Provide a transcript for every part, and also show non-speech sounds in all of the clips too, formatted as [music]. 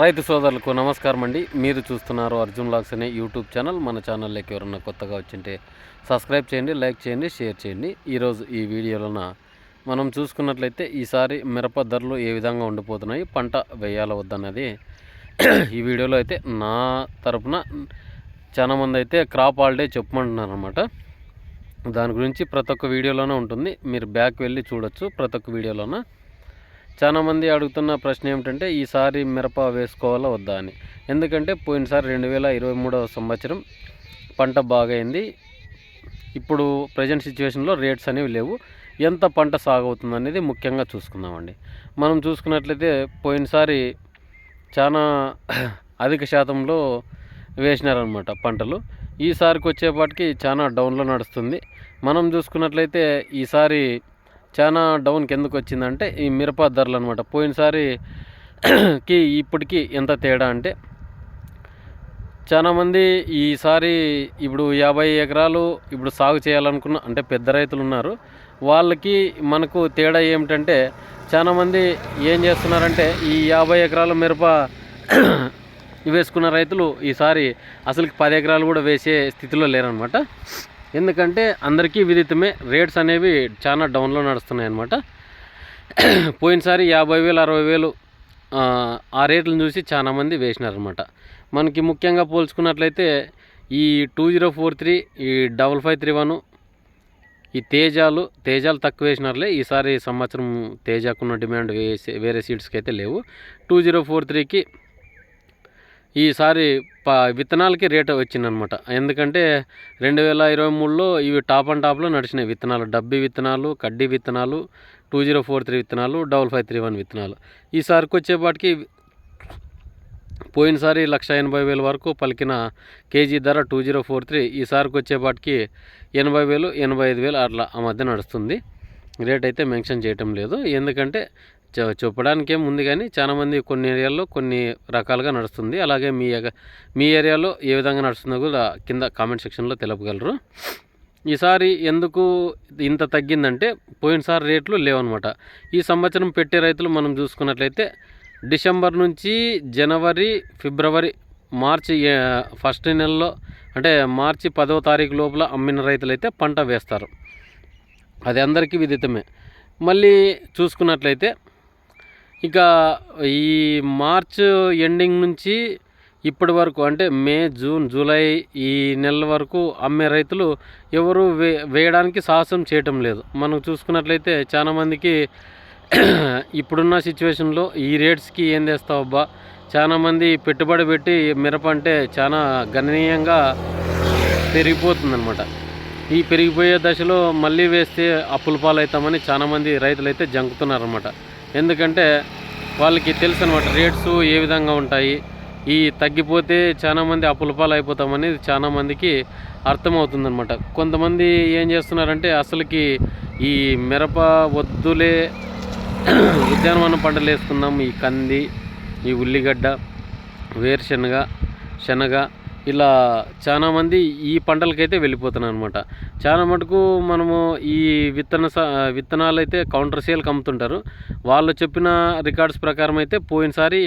రైతు సోదరులకు నమస్కారం అండి. మీరు చూస్తున్నారు అర్జున్ లాక్స్ అనే యూట్యూబ్ ఛానల్. మన ఛానల్లోకి ఎవరన్నా కొత్తగా వచ్చింటే సబ్స్క్రైబ్ చేయండి లైక్ చేయండి షేర్ చేయండి. ఈరోజు ఈ వీడియోలోన మనం చూసుకున్నట్లయితే ఈసారి మిరప ధరలు ఏ విధంగా ఉండిపోతున్నాయి పంట వేయాల వద్దన్నది [clears throat] ఈ వీడియోలో అయితే నా తరపున చాలామంది అయితే క్రాప్ హాలిడే చెప్పమంటున్నారు అనమాట దాని గురించి ప్రతి ఒక్క వీడియోలోనే ఉంటుంది. మీరు బ్యాక్ వెళ్ళి చూడొచ్చు. ప్రతి ఒక్క వీడియోలోన చాలామంది అడుగుతున్న ప్రశ్న ఏమిటంటే ఈసారి మిరప వేసుకోవాలా వద్దా అని. ఎందుకంటే పోయినసారి రెండు వేల ఇరవై మూడవ సంవత్సరం పంట బాగైంది. ఇప్పుడు ప్రజెంట్ సిచ్యువేషన్లో రేట్స్ అనేవి లేవు. ఎంత పంట సాగవుతుంది అనేది ముఖ్యంగా చూసుకుందామండి. మనం చూసుకున్నట్లయితే పోయినసారి చాలా అధిక శాతంలో వేసినారనమాట పంటలు. ఈసారికి వచ్చేపాటికి చాలా డౌన్లో నడుస్తుంది. మనం చూసుకున్నట్లయితే ఈసారి చాలా డౌన్కి ఎందుకు వచ్చిందంటే ఈ మిరప ధరలు అనమాట పోయినసారి [clears throat] కి ఇప్పటికీ ఎంత తేడా అంటే చాలామంది ఈసారి ఇప్పుడు యాభై ఎకరాలు ఇప్పుడు సాగు చేయాలనుకున్న అంటే పెద్ద రైతులు ఉన్నారు వాళ్ళకి మనకు తేడా ఏమిటంటే చాలామంది ఏం చేస్తున్నారంటే ఈ యాభై ఎకరాల మిరప [clears throat] వేసుకున్న రైతులు ఈసారి అసలుకి పది ఎకరాలు కూడా వేసే స్థితిలో లేరనమాట. ఎందుకంటే అందరికీ విదితమే రేట్స్ అనేవి చాలా డౌన్లో నడుస్తున్నాయి అనమాట [clears throat] పోయినసారి యాభై వేలు అరవై వేలు ఆ, రేట్లను చూసి చాలామంది వేసినారనమాట మనకి ముఖ్యంగా పోల్చుకున్నట్లయితే ఈ టూ జీరో ఫోర్ త్రీ ఈ డబల్ ఫైవ్ త్రీ వన్ ఈ తేజాలు తేజాలు తక్కువ వేసినారులే. ఈసారి సంవత్సరం తేజాకున్న డిమాండ్ వేసే వేరే సీట్స్కి అయితే లేవు. టూ జీరో ఫోర్ త్రీకి ఈసారి ప విత్తనాలకి రేట్ వచ్చిందనమాట. ఎందుకంటే రెండు వేల ఇరవై మూడులో ఇవి టాప్ అండ్ టాప్లో నడిచినాయి విత్తనాలు. డబ్బి విత్తనాలు కడ్డీ విత్తనాలు టూ జీరో ఫోర్ త్రీ విత్తనాలు డబల్ ఫైవ్ త్రీ వన్ విత్తనాలు. ఈసారికి వచ్చేపాటికి పోయినసారి లక్ష ఎనభై వేల వరకు పలికిన కేజీ ధర టూ జీరో ఫోర్ త్రీ. ఈసారికి వచ్చేపాటికి ఎనభై వేలు ఎనభై ఐదు వేలు అట్లా ఆ మధ్య నడుస్తుంది. రేట్ అయితే మెన్షన్ చేయటం లేదు. ఎందుకంటే చెప్పడానికి ఏం ఉంది కానీ చాలామంది కొన్ని ఏరియాల్లో కొన్ని రకాలుగా నడుస్తుంది. అలాగే మీ మీ ఏరియాలో ఏ విధంగా నడుస్తుందో కూడా కింద కామెంట్ సెక్షన్లో తెలపగలరు. ఈసారి ఎందుకు ఇంత తగ్గిందంటే పోయినసారి రేట్లు లేవన్నమాట. ఈ సంవత్సరం పెట్టే రైతులు మనం చూసుకున్నట్లయితే డిసెంబర్ నుంచి జనవరి ఫిబ్రవరి మార్చి ఫస్ట్ నెలలో అంటే మార్చి పదవ తారీఖు లోపల అమ్మిన రైతులైతే పంట వేస్తారు. అది అందరికీ విదితమే. మళ్ళీ చూసుకున్నట్లయితే ఇక ఈ మార్చ్ ఎండింగ్ నుంచి ఇప్పటి వరకు అంటే మే జూన్ జూలై ఈ నెలల వరకు అమ్మే రైతులు ఎవరు వే వేయడానికి సాహసం చేయటం లేదు. మనం చూసుకున్నట్లయితే చాలామందికి [clears throat] ఇప్పుడున్న సిచ్యువేషన్లో ఈ రేట్స్కి ఏం చేస్తావబ్బా చాలామంది పెట్టుబడి పెట్టి మిరప అంటే చాలా గణనీయంగా పెరిగిపోతుందన్నమాట. ఈ పెరిగిపోయే దశలో మళ్ళీ వేస్తే అప్పుల పాలవుతామని చాలామంది రైతులు అయితే జంకుతున్నారన్నమాట. ఎందుకంటే వాళ్ళకి తెలుసు అనమాట రేట్స్ ఏ విధంగా ఉంటాయి. ఈ తగ్గిపోతే చాలామంది అప్పుల పాలు అయిపోతామని చాలామందికి అర్థమవుతుందనమాట కొంతమంది ఏం చేస్తున్నారంటే అసలుకి ఈ మిరప వద్దులే [clears throat] ఉద్యానవన పంటలు వేసుకుందాం ఈ కంది ఈ ఉల్లిగడ్డ వేరుశనగ శనగ ఇలా చాలామంది ఈ పంటలకైతే వెళ్ళిపోతున్నారు అనమాట చాలా మటుకు మనము ఈ విత్తన స విత్తనాలు అయితే కౌంటర్ సేల్కి అమ్ముతుంటారు. వాళ్ళు చెప్పిన రికార్డ్స్ ప్రకారం అయితే పోయినసారి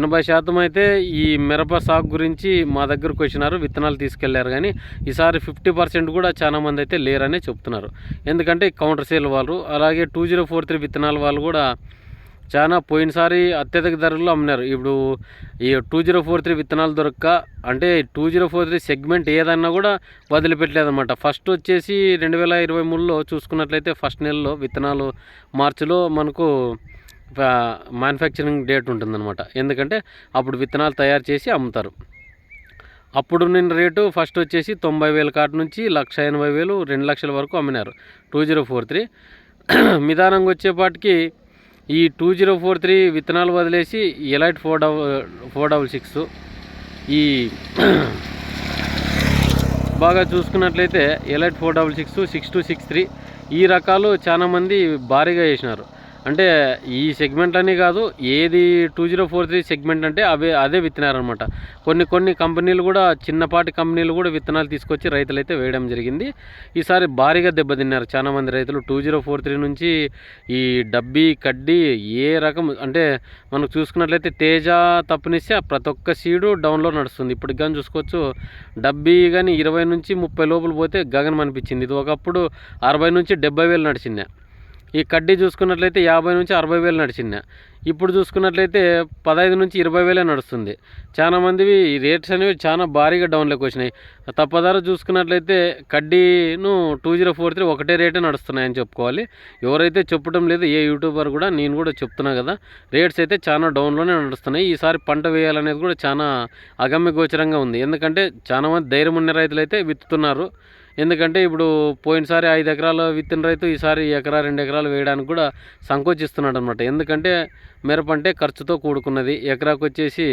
ఎనభై శాతం అయితే ఈ మిరప సాగు గురించి మా దగ్గరకు వచ్చినారు విత్తనాలు తీసుకెళ్ళారు. కానీ ఈసారి ఫిఫ్టీ పర్సెంట్ కూడా చాలా మంది అయితే లేరనే చెప్తున్నారు. ఎందుకంటే కౌంటర్ సేల్ వాళ్ళు అలాగే టూ జీరో ఫోర్ త్రీ విత్తనాల వాళ్ళు కూడా చాలా పోయినసారి అత్యధిక ధరల్లో అమ్మినారు. ఇప్పుడు ఈ టూ జీరో ఫోర్ త్రీ విత్తనాలు దొరక్క అంటే two zero four three segment ఏదన్నా కూడా వదిలిపెట్టలేదన్నమాట. ఫస్ట్ వచ్చేసి రెండు వేల ఇరవై మూడులో చూసుకున్నట్లయితే ఫస్ట్ నెలలో విత్తనాలు మార్చిలో మనకు మ్యానుఫ్యాక్చరింగ్ డేట్ ఉంటుందన్నమాట. ఎందుకంటే అప్పుడు విత్తనాలు తయారు చేసి అమ్ముతారు. అప్పుడు నిన్న రేటు ఫస్ట్ వచ్చేసి తొంభై వేల కాటు నుంచి లక్ష ఎనభై వేలు రెండు లక్షల వరకు అమ్మినారు. టూ జీరో ఫోర్ త్రీ నిదానంగా వచ్చేపాటికి ఈ టూ జీరో ఫోర్ త్రీ విత్తనాలు వదిలేసి elite four double four double six ఈ [clears throat] బాగా చూసుకున్నట్లయితే elite four double six six two six three ఈ రకాలు చాలామంది భారీగా వేసినారు. అంటే ఈ సెగ్మెంట్ అని కాదు ఏది two zero four three segment అంటే అవే అదే విత్తనారనమాట కొన్ని కొన్ని కంపెనీలు కూడా చిన్నపాటి కంపెనీలు కూడా విత్తనాలు తీసుకొచ్చి రైతులైతే వేయడం జరిగింది. ఈసారి భారీగా దెబ్బతిన్నారు చాలా మంది రైతులు. టూ జీరో ఫోర్ త్రీ నుంచి ఈ డబ్బీ కడ్డీ ఏ రకం అంటే మనం చూసుకున్నట్లయితే తేజ తప్పనిస్తే ప్రతి ఒక్క సీడు డౌన్లో నడుస్తుంది. ఇప్పుడు కానీ చూసుకోవచ్చు డబ్బీ కానీ ఇరవై నుంచి ముప్పై లోపల పోతే గగనం అనిపించింది. ఇది ఒకప్పుడు అరవై నుంచి డెబ్బై వేలు నడిచింది. ఈ కడ్డీ చూసుకున్నట్లయితే యాభై నుంచి అరవై వేలు నడిచింది. ఇప్పుడు చూసుకున్నట్లయితే పదహైదు నుంచి ఇరవై వేలే నడుస్తుంది. చాలా మందివి రేట్స్ అనేవి చాలా భారీగా డౌన్లోకి వచ్చినాయి. తప్పదార చూసుకున్నట్లయితే కడ్డీను టూ జీరో ఫోర్ త్రీ ఒకటే రేటే నడుస్తున్నాయని చెప్పుకోవాలి. ఎవరైతే చెప్పడం లేదు ఏ యూట్యూబర్ కూడా నేను కూడా చెప్తున్నా కదా రేట్స్ అయితే చాలా డౌన్లోనే నడుస్తున్నాయి. ఈసారి పంట వేయాలనేది కూడా చాలా అగమ్య గోచరంగా ఉంది. ఎందుకంటే చాలా మంది ధైర్యం ఉన్న రైతులు అయితే విత్తుతున్నారు. ఎందుకంటే ఇప్పుడు పోయినసారి ఐదు ఎకరాలు విత్తిన రైతు ఈసారి ఎకరా రెండు ఎకరాలు వేయడానికి కూడా సంకోచిస్తున్నాడు అనమాట ఎందుకంటే మిరప అంటే ఖర్చుతో కూడుకున్నది. ఎకరాకు వచ్చేసి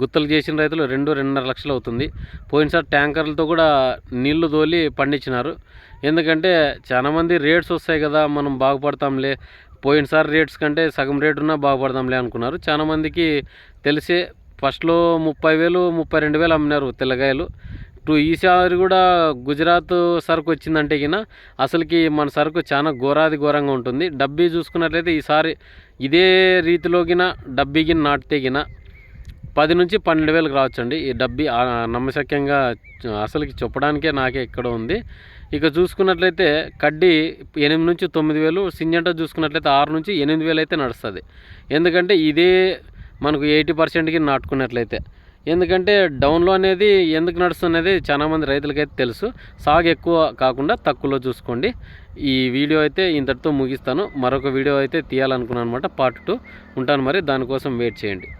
గుత్తలు చేసిన రైతులు రెండు రెండున్నర లక్షలు అవుతుంది. పోయినసారి ట్యాంకర్లతో కూడా నీళ్ళు తోలి పండించినారు. ఎందుకంటే చాలామంది రేట్స్ వస్తాయి కదా మనం బాగుపడతాంలే. పోయినసారి రేట్స్ కంటే సగం రేటు ఉన్నా బాగుపడదాంలే అనుకున్నారు. చాలామందికి తెలిసే ఫస్ట్లో ముప్పై వేలు ముప్పై రెండు వేలు అమ్మినారు తెల్లగాయలు. టు ఈసారి కూడా గుజరాత్ సరుకు వచ్చిందంటే గిన అసలుకి మన సరుకు చాలా ఘోరాది ఘోరంగా ఉంటుంది. డబ్బీ చూసుకున్నట్లయితే ఈసారి ఇదే రీతిలోకిన డబ్బీకి నాటితే గిన పది నుంచి పన్నెండు వేలకు రావచ్చండి ఈ డబ్బీ. నమ్మశక్యంగా అసలుకి చెప్పడానికే నాకే ఇక్కడ ఉంది. ఇక చూసుకున్నట్లయితే కడ్డీ ఎనిమిది నుంచి తొమ్మిది వేలు సింజంటా చూసుకున్నట్లయితే ఆరు నుంచి ఎనిమిది వేలు అయితే నడుస్తుంది. ఎందుకంటే ఇదే మనకు ఎయిటీ పర్సెంట్కి నాటుకున్నట్లయితే. ఎందుకంటే డౌన్లో అనేది ఎందుకు నడుస్తున్నది చాలామంది రైతులకైతే తెలుసు. సాగు ఎక్కువ కాకుండా తక్కువలో చూసుకోండి. ఈ వీడియో అయితే ఇంతటితో ముగిస్తాను. మరొక వీడియో అయితే తీయాలనుకున్నాను అనమాట పార్ట్ టూ. ఉంటాను మరి. దానికోసం వెయిట్ చేయండి.